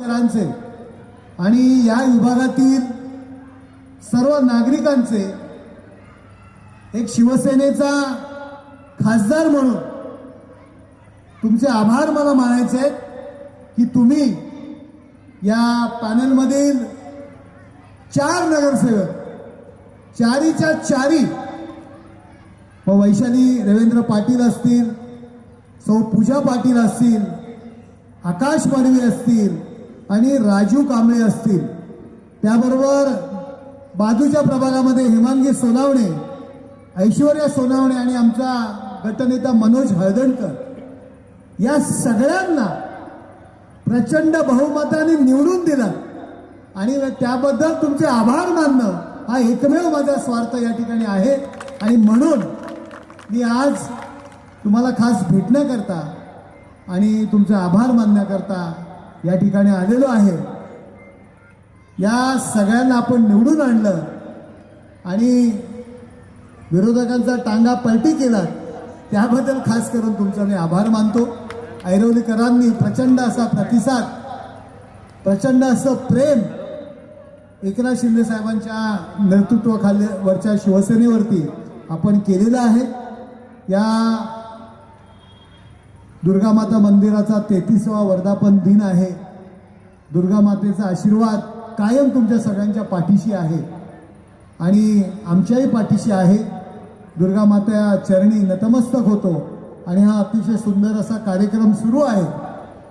करांचे आणि या विभागातील सर्व नागरिकांचे एक शिवसेनेचा खासदार म्हणून तुमचे आभार मला मानायचे आहेत की तुम्ही या पॅनलमधील चार नगरसेवक चारीच्या चारी व वैशाली रवींद्र पाटील असतील सौ पूजा पाटील असतील आकाश पाडवी असतील आणि राजू कांबळे असतील. त्याबरोबर बाजूच्या प्रभागामध्ये हिमांगी सोनावणे ऐश्वर्या सोनावणे आणि आमचा गटनेता मनोज हळदणकर. या सगळ्यांना प्रचंड बहुमताने निवडून दिलं. आणि त्याबद्दल तुमचे आभार मानणं हा एकमेव माझा स्वार्थ या ठिकाणी आहे. आणि म्हणून मी आज तुम्हाला खास भेटण्याकरता आणि तुमचे आभार मानण्याकरता या ठिकाणी आलेलो आहे. या सगळ्यांना आपण निवडून आणलं. आणि विरोधकांचा टांगा पलटी केला. त्याबद्दल खास करून तुमचा मी आभार मानतो. ऐरवलीकरांनी प्रचंड असा प्रतिसाद प्रचंड असं प्रेम एकनाथ शिंदे साहेबांच्या नेतृत्वाखाली वरच्या शिवसेनेवरती आपण केलेलं आहे. या दुर्गामाता मंदिराचा तेहतीसावा वर्धापन दिन आहे. दुर्गामातेचा आशीर्वाद कायम तुमच्या सगळ्यांच्या पाठीशी आहे. आणि आमच्याही पाठीशी आहे. दुर्गामाता चरणी नतमस्तक होतो आणि हा अतिशय सुंदर असा कार्यक्रम सुरू आहे.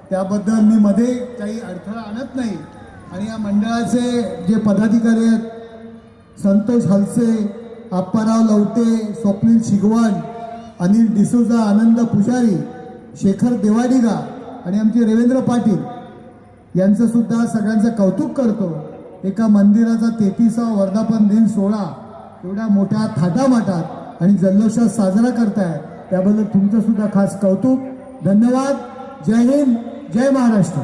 त्याबद्दल मी मध्ये काही अडथळा आणत नाही. आणि या मंडळाचे जे पदाधिकारी आहेत संतोष हलसे आप्पाराव लवटे स्वप्नील शिगवण अनिल डिसोजा आनंद पुजारी शेखर देवाडिगा आणि आमचे रवींद्र पाटील यांचं सुद्धा सगळ्यांचं कौतुक करतो. एका मंदिराचा तेहतीसावा वर्धापन दिन सोहळा एवढ्या मोठ्या थाटामाटात आणि जल्लोषात साजरा करताय. त्याबद्दल तुमचं सुद्धा खास कौतुक. धन्यवाद. जय हिंद. जय महाराष्ट्र.